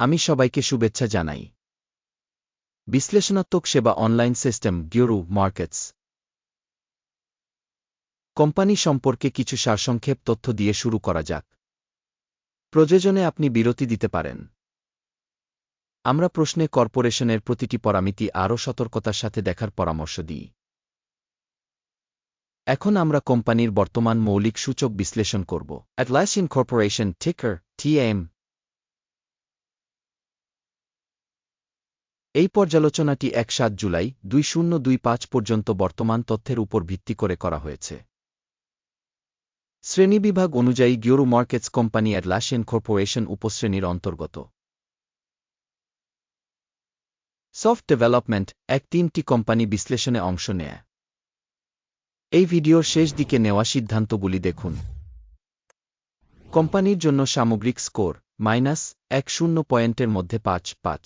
আমি সবাইকে শুভেচ্ছা জানাই। বিশ্লেষণাত্মক সেবা অনলাইন সিস্টেম গিউরু মার্কেটস কোম্পানি সম্পর্কে কিছু সারসংক্ষেপ তথ্য দিয়ে শুরু করা যাক। প্রয়োজনে আপনি বিরতি দিতে পারেন। আমরা প্রশ্নে কর্পোরেশনের প্রতিটি পরামিতি আরও সতর্কতার সাথে দেখার পরামর্শ দিই। এখন আমরা কোম্পানির বর্তমান মৌলিক সূচক বিশ্লেষণ করব। অ্যাটলাসিন কর্পোরেশন টিকার টিএম এই পর্যালোচনাটি এক সাত জুলাই দুই শূন্য দুই পাঁচ পর্যন্ত বর্তমান তথ্যের উপর ভিত্তি করে করা হয়েছে। শ্রেণীবিভাগ অনুযায়ী গিওরু মার্কেটস কোম্পানি অ্যাটলাসিয়ান কর্পোরেশন উপশ্রেণীর অন্তর্গত। সফট ডেভেলপমেন্ট এক তিনটি কোম্পানি বিশ্লেষণে অংশ নেয়। এই ভিডিওর শেষ দিকে নেওয়া সিদ্ধান্তগুলি দেখুন। কোম্পানির জন্য সামগ্রিক স্কোর মাইনাস এক শূন্য পয়েন্টের মধ্যে পাঁচ পাঁচ।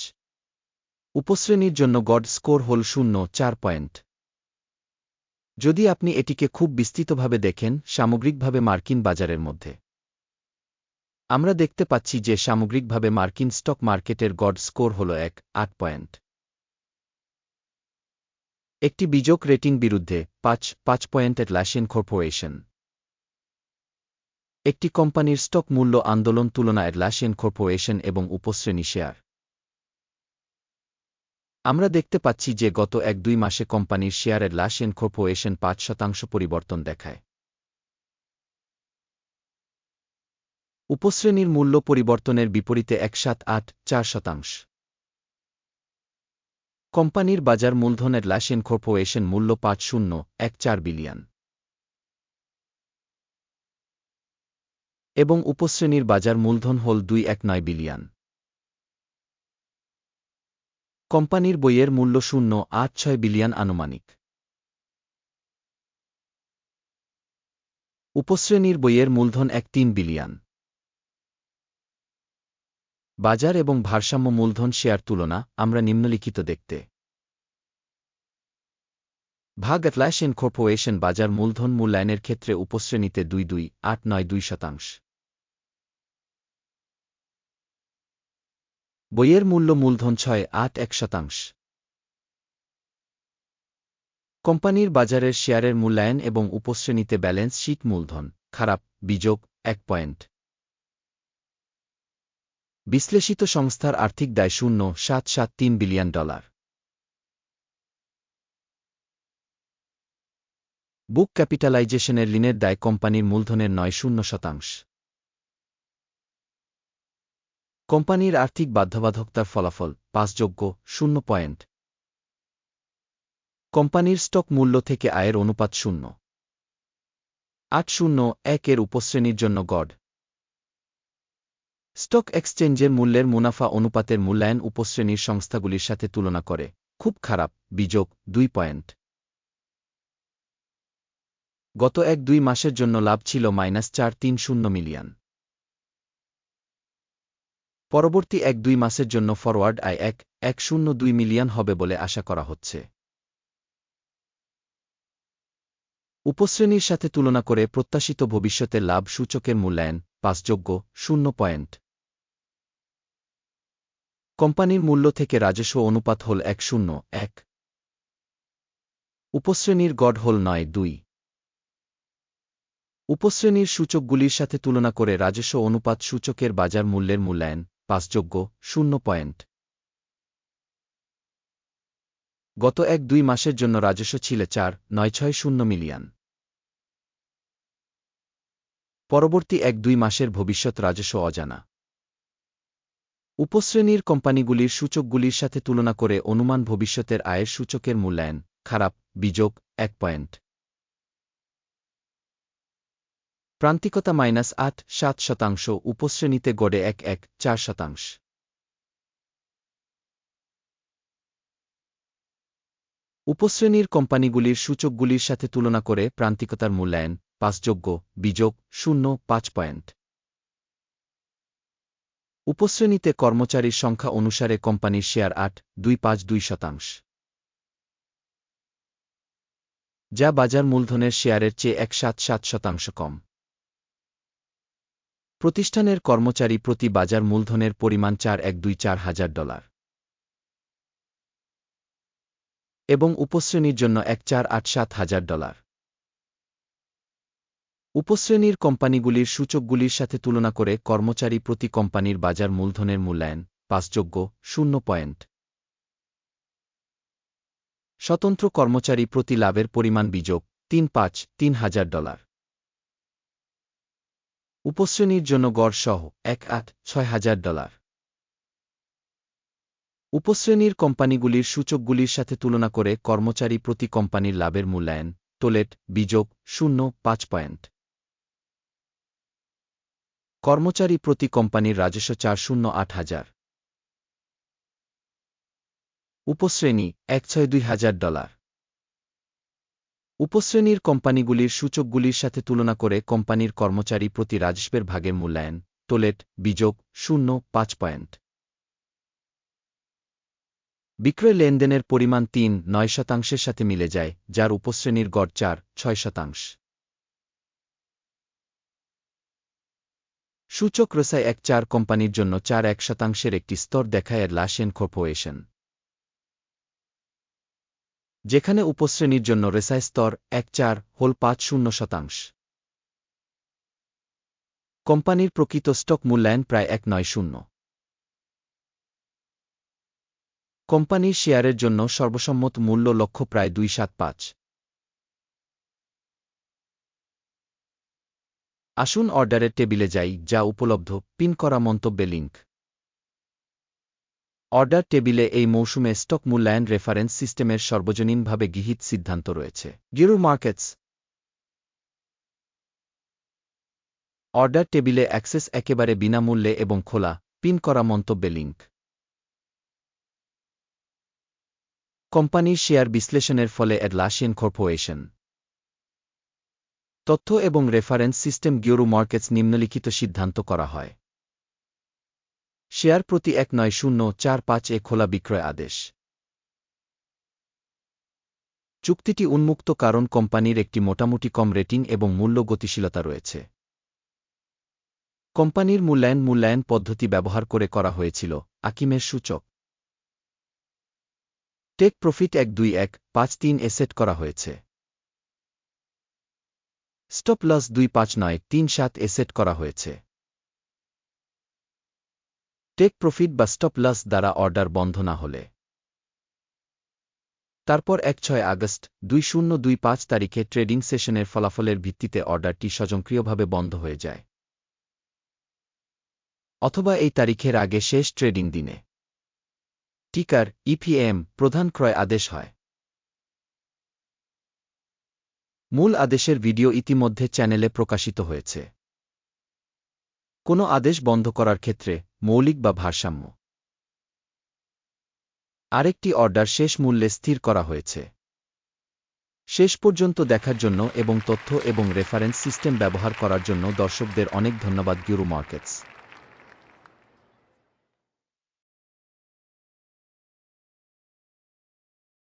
উপশ্রেণীর জন্য গড স্কোর হল শূন্য, চার পয়েন্ট। যদি আপনি এটিকে খুব বিস্তৃতভাবে দেখেন, সামগ্রিকভাবে মার্কিন বাজারের মধ্যে। আমরা দেখতে পাচ্ছি যে সামগ্রিকভাবে মার্কিন স্টক মার্কেটের গড স্কোর হল এক, আট পয়েন্ট। একটি বিযোগ রেটিং বিরুদ্ধে পাঁচ পাঁচ পয়েন্ট অ্যাটলাসিয়ান কর্পোরেশন। একটি কোম্পানির স্টক মূল্য আন্দোলন তুলনা অ্যাটলাসিয়ান কর্পোরেশন এবং উপশ্রেণী শেয়ার। আমরা দেখতে পাচ্ছি যে গত এক দুই মাসে কোম্পানির শেয়ারের লাসেন কর্পোরেশন পাঁচ শতাংশ পরিবর্তন দেখায়। উপশ্রেণীর মূল্য পরিবর্তনের বিপরীতে এক সাত আট চার শতাংশ। কোম্পানির বাজার মূলধনের লাসেন কর্পোরেশন মূল্য পাঁচ শূন্য এক চার বিলিয়ন। এবং উপশ্রেণীর বাজার মূলধন হল দুই এক নয় বিলিয়ন। কোম্পানির বইয়ের মূল্য শূন্য, আট ছয় বিলিয়ন আনুমানিক। উপশ্রেণীর বইয়ের মূলধন এক তিন বিলিয়ন। বাজার এবং ভারসাম্য মূলধন শেয়ার তুলনা, আমরা নিম্নলিখিত দেখতে। ভাগ অ্যাটলাসিয়ান কর্পোরেশন বাজার মূলধন মূল্যায়নের ক্ষেত্রে উপশ্রেণীতে দুই দুই, আট নয় দুই শতাংশ। বইয়ের মূল্য মূলধন ছয়, আট, এক শতাংশ। কোম্পানির বাজারের শেয়ারের মূল্যায়ন এবং উপশ্রেণীতে ব্যালেন্স শীট মূলধন, খারাপ, বিযোগ, এক পয়েন্ট। বিশ্লেষিত সংস্থার আর্থিক দায় শূন্য, সাত সাত, তিন বিলিয়ন ডলার। বুক ক্যাপিটালাইজেশনের ঋণের দায় কোম্পানির মূলধনের নয়, শূন্য শতাংশ। কোম্পানির আর্থিক বাধ্যবাধকতার ফলাফল পাঁচযোগ্য, শূন্য পয়েন্ট। কোম্পানির স্টক মূল্য থেকে আয়ের অনুপাত শূন্য। আট শূন্য, এক এর উপশ্রেণীর জন্য গড। স্টক এক্সচেঞ্জের মূল্যের মুনাফা অনুপাতের মূল্যায়ন উপশ্রেণীর সংস্থাগুলির সাথে তুলনা করে, খুব খারাপ, বিযোগ, দুই পয়েন্ট। গত এক দুই মাসের জন্য লাভ ছিল মাইনাস চার তিন শূন্য মিলিয়ন। পরবর্তী এক দুই মাসের জন্য ফরওয়ার্ড আয় এক এক শূন্য দুই মিলিয়ন হবে বলে আশা করা হচ্ছে। উপশ্রেণীর সাথে তুলনা করে প্রত্যাশিত ভবিষ্যতের লাভ সূচকের মূল্যায়ন পাঁচযোগ্য শূন্য পয়েন্ট। কোম্পানির মূল্য থেকে রাজস্ব অনুপাত হল এক শূন্য, এক। উপশ্রেণীর গড় হল নয়, দুই। উপশ্রেণীর সূচকগুলির সাথে তুলনা করে রাজস্ব অনুপাত সূচকের বাজার মূল্যের মূল্যায়ন পাঁচযোগ্য, শূন্য পয়েন্ট। গত এক দুই মাসের জন্য রাজস্ব ছিল চার, নয় ছয় শূন্য মিলিয়ন। পরবর্তী এক দুই মাসের ভবিষ্যৎ রাজস্ব অজানা। উপশ্রেণীর কোম্পানিগুলির সূচকগুলির সাথে তুলনা করে অনুমান ভবিষ্যতের আয়ের সূচকের মূল্যায়ন, খারাপ, বিযোগ, এক পয়েন্ট। প্রান্তিকতা মাইনাস আট, সাত শতাংশ, উপশ্রেণীতে গড়ে এক এক, চার শতাংশ। উপশ্রেণীর কোম্পানিগুলির সূচকগুলির সাথে তুলনা করে প্রান্তিকতার মূল্যায়ন, পাঁচযোগ্য, বিযোগ, শূন্য, পাঁচ পয়েন্ট। উপশ্রেণীতে কর্মচারীর সংখ্যা অনুসারে কোম্পানির শেয়ার আট, দুই পাঁচ, দুই শতাংশ। যা বাজার মূলধনের শেয়ারের চেয়ে এক সাত সাত শতাংশ কম। প্রতিষ্ঠানের কর্মচারী প্রতি বাজার মূলধনের পরিমাণ চার এক দুই চার হাজার ডলার। এবং উপশ্রেণীর জন্য এক চার আট সাত হাজার ডলার। উপশ্রেণীর কোম্পানিগুলির সূচকগুলির সাথে তুলনা করে কর্মচারী প্রতি কোম্পানির বাজার মূলধনের মূল্যায়ন পাঁচযোগ্য, শূন্য পয়েন্ট। স্বতন্ত্র কর্মচারী প্রতি লাভের পরিমাণ বিযোগ, তিন পাঁচ, তিন হাজার ডলার। উপশ্রেণীর জন্য গড় সহ এক আট ছয় হাজার ডলার। উপশ্রেণীর কোম্পানিগুলির সূচকগুলির সাথে তুলনা করে কর্মচারী প্রতি কোম্পানির লাভের মূল্যায়ন টোলেট বিযোগ, শূন্য, পাঁচ পয়েন্ট। কর্মচারী প্রতি কোম্পানির রাজস্ব চার শূন্য আট হাজার। উপশ্রেণী এক ছয় দুই হাজার ডলার। উপশ্রেণীর কোম্পানিগুলির সূচকগুলির সাথে তুলনা করে কোম্পানির কর্মচারী প্রতি রাজস্বের ভাগের মূল্যায়ন। টোলেট বিযোগ, শূন্য, পাঁচ পয়েন্ট। বিক্রয় লেনদেনের পরিমাণ তিন, নয় শতাংশের সাথে মিলে যায়, যার উপশ্রেণীর গড় চার, ছয় শতাংশ। সূচক রসায় এক চার কোম্পানির জন্য চার এক শতাংশের একটি স্তর দেখায় এর লাশেন কর্পোরেশন। যেখানে উপশ্রেণীর জন্য রেসাই স্তর এক চার হোল পাঁচ শূন্য শতাংশ। কোম্পানির প্রকৃত স্টক মূল্যায়ন প্রায় এক নয় শূন্য। কোম্পানির শেয়ারের জন্য সর্বসম্মত মূল্য লক্ষ্য প্রায় দুই সাত পাঁচ। আসুন অর্ডারের টেবিলে যাই, যা উপলব্ধ, পিন করা মন্তব্যে লিঙ্ক অর্ডার টেবিলে এই মৌসুমে স্টক মূল্যায়ন রেফারেন্স সিস্টেমের সর্বজনীনভাবে গৃহীত সিদ্ধান্ত রয়েছে। গিরু মার্কেটস। অর্ডার টেবিলে অ্যাক্সেস একেবারে বিনামূল্যে এবং খোলা, পিন করা মন্তব্যে লিঙ্ক কোম্পানির শেয়ার বিশ্লেষণের ফলে অ্যাডলাসিয়ান কর্পোরেশন তথ্য এবং রেফারেন্স সিস্টেম গিওরু মার্কেটস নিম্নলিখিত সিদ্ধান্ত করা হয়। শেয়ার প্রতি এক নয় শূন্য চার পাঁচ এ খোলা বিক্রয় আদেশ। চুক্তিটি উন্মুক্ত কারণ কোম্পানির একটি মোটামুটি কম রেটিং এবং মূল্য গতিশীলতা রয়েছে। কোম্পানির মূল্যায়ন মূল্যায়ন পদ্ধতি ব্যবহার করে করা হয়েছিল, আকিমের সূচক। টেক প্রফিট এক দুই এক পাঁচ তিন এ সেট করা হয়েছে। স্টপ লস দুই পাঁচ নয় তিন সাত এ সেট করা হয়েছে। টেক প্রফিট বা স্টপ লস দ্বারা অর্ডার বন্ধ না হলে। তারপর এক ছয় আগস্ট দুই শূন্য দুই পাঁচ তারিখে ট্রেডিং সেশনের ফলাফলের ভিত্তিতে অর্ডারটি স্বয়ংক্রিয়ভাবে বন্ধ হয়ে যায়। অথবা এই তারিখের আগে শেষ ট্রেডিং দিনে। টিকার ইপিএম প্রধান ক্রয় আদেশ হয়। মূল আদেশের ভিডিও ইতিমধ্যে চ্যানেলে প্রকাশিত হয়েছে। কোনো আদেশ বন্ধ করার ক্ষেত্রে মৌলিক বা ভারসাম্য। আরেকটি অর্ডার শেষ মূল্যে স্থির করা হয়েছে। শেষ পর্যন্ত দেখার জন্য এবং তথ্য এবং রেফারেন্স সিস্টেম ব্যবহার করার জন্য দর্শকদের অনেক ধন্যবাদ গিউরু মার্কেটস